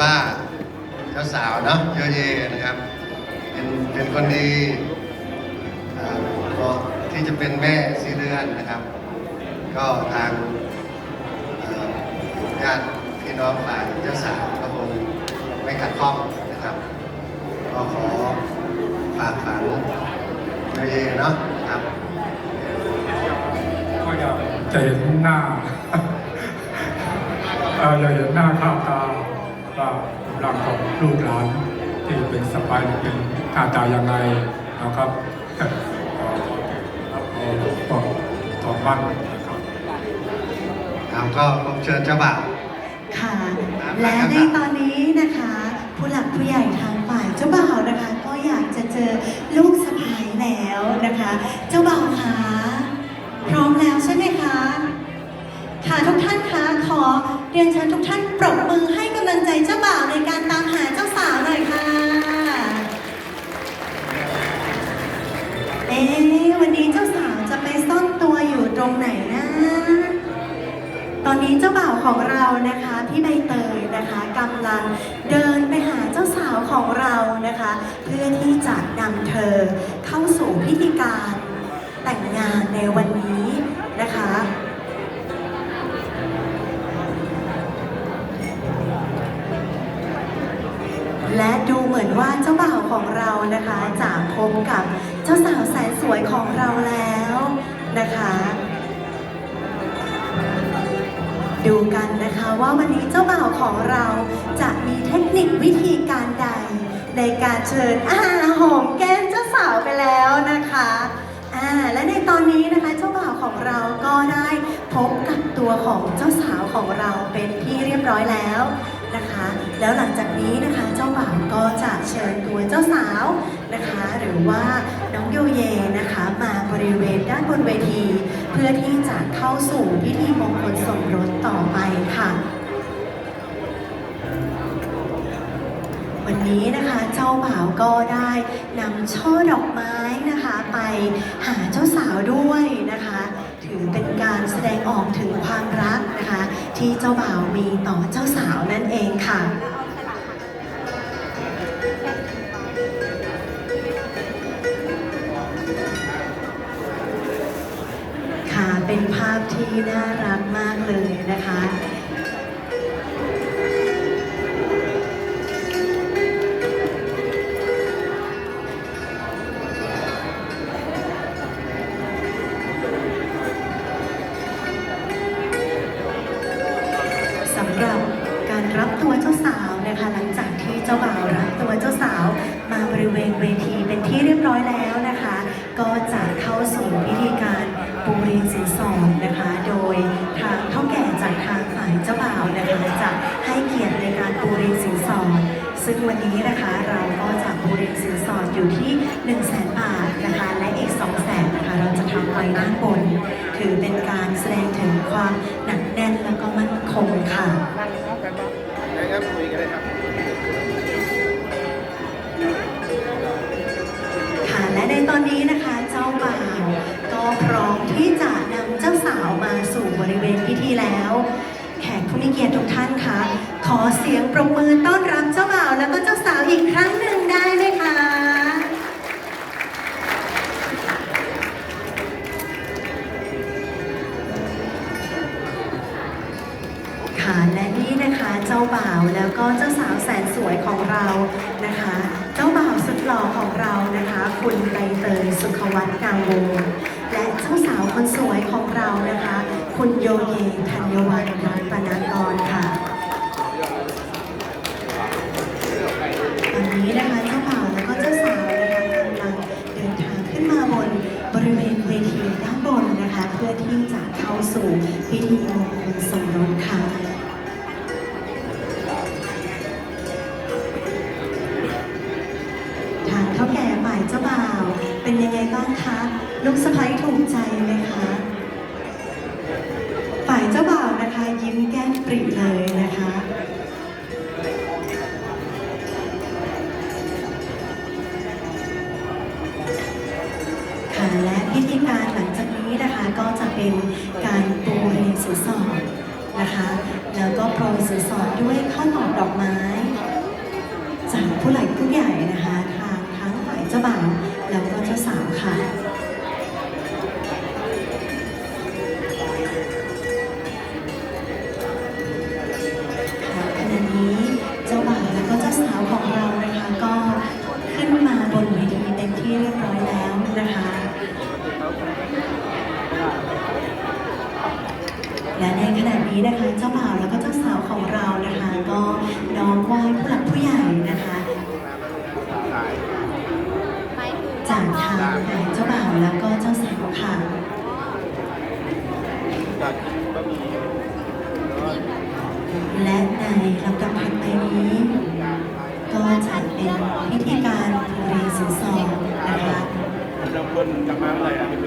ว่าเจ้าสาวเนาะโยเยนะครับ เป็นเป็นคนดีก็ที่จะเป็นแม่สีเรือนนะครับ ก็ทางญาติพี่น้องฝ่ายเจ้าสาวก็คงไม่ขัดข้องนะครับก็ขอฝากฝังโยเยเนาะครับก็อยากจะเห็นหน้าเอออยากเห็นหน้าค่าตา ว่ากำลังของลูกหลานที่เป็นสปายเป็นหน้าตายังไงนะครับขอขอต่อบ้านนะครับครับก็ผมเชิญเจ้าบ่าวค่ะ และในตอนนี้นะคะ ผู้หลักผู้ใหญ่ทางฝ่ายเจ้าบ่าวนะคะ ก็อยากจะเจอลูกสะใภ้แล้วนะคะ เจ้าบ่าวคะพร้อมแล้วใช่ไหม ค่ะทุกท่านคะขอเรียนเชิญทุกท่านปรบมือให้กำลังใจเจ้าบ่าวในการตามหาเจ้าสาวหน่อยค่ะเอ๊ะวันนี้เจ้าสาวจะไปซ่อนตัวอยู่ตรงไหนนะ ตอนนี้เจ้าบ่าวของเรานะคะพี่ใบเตยนะคะกำลังเดินไปหาเจ้าสาวของเรานะคะ เพื่อที่จะนำเธอเข้าสู่พิธีการแต่งงานในวันนี้นะคะ และดูเหมือนว่าเจ้าบ่าวของเรานะคะจะพบกับเจ้าสาวแสนสวยของเราแล้วนะคะ ดูกันนะคะว่าวันนี้เจ้าบ่าวของเราจะมีเทคนิควิธีการใด ในการเชิญอาหอมแก้มเจ้าสาวไปแล้วนะคะอ่าและในตอนนี้นะคะเจ้าบ่าวของเราก็ได้พบกับตัวของเจ้าสาวของเราเป็นที่เรียบร้อยแล้วนะคะ แล้วหลังจากนี้นะคะ ก็จะเชิญตัวเจ้าสาวนะคะ หรือว่าน้องโยเยนะคะ มาบริเวณด้านบนเวที เพื่อที่จะเข้าสู่พิธีมงคลสมรสต่อไปค่ะ วันนี้นะคะเจ้าบ่าวก็ได้นำช่อดอกไม้นะคะ ไปหาเจ้าสาวด้วยนะคะ ถือเป็นการแสดงออกถึงความรักนะคะ ที่เจ้าบ่าวมีต่อเจ้าสาวนั่นเองค่ะ เป็นภาพที่น่ารักมากเลยนะคะสำหรับการรับตัวเจ้าสาวนะคะหลังจากที่เจ้าบ่าวรับตัวเจ้าสาวมาบริเวณเวทีเป็นที่เรียบร้อยแล้วนะคะ ก็จะเข้าสู่าบ่าวจะให้เกียรติในการปูเรียนสินสอดซึ่งวันนี้นะคะเราก็จะปูเรียนสินสอดอยู่ที่ 1 0 0 0 0แสนบาทนะคะและอีก2 0 0แสนนะคะเราจะทำไว้ด้านบน ถือเป็นการแสดงถึงความหนักแน่นแล้วก็มั่นคงค่ะ เสียงปรบมือต้อนรับเจ้าบ่าวแล้วก็เจ้าสาวอีกครั้งหนึ่งได้ไหมคะ ค่ะและนี่นะคะเจ้าบ่าวแล้วก็เจ้าสาวแสนสวยของเรานะคะ เจ้าบ่าวสุดหล่อของเรานะคะ คุณใบเตยสุขวัฒน์นามวงและเจ้าสาวคนสวยของเรานะคะ คุณโยเยธัญวัฒน์รัตนากรค่ะ เข้าสู่พิธีมงคลสมรสค่ะทางเท่าแก่ฝ่ายเจ้าบ่าว เป็นยังไงบ้างคะลูกสะใภ้ถูกใจไหมคะฝ่ายเจ้าบ่าวนะคะยิ้มแก้มปริเลยนะคะและพิธีการหลัง ก็จะเป็นการปูเรียนสินสอดนะคะ แล้วก็โปรยสินสอนด้วยข้อวหนอกดอกไม้ จากผู้หลักผู้ใหญ่นะคะทางทั้งฝ่ายเจ้าบ่าว นี้นะคะเจ้าบ่าวแล้วก็เจ้าสาวของเรานะคะ ก็น้อมไหว้ผู้หลักผู้ใหญ่นะคะ จากทางฝ่ายเจ้าบ่าวแล้วก็เจ้าสาวค่ะ และในลำดับถัดไปนี้ ก็จะเป็นพิธีการภูเรสินสอดนะคะเริ่มต้นกลับมาเมื่อไหร่อะ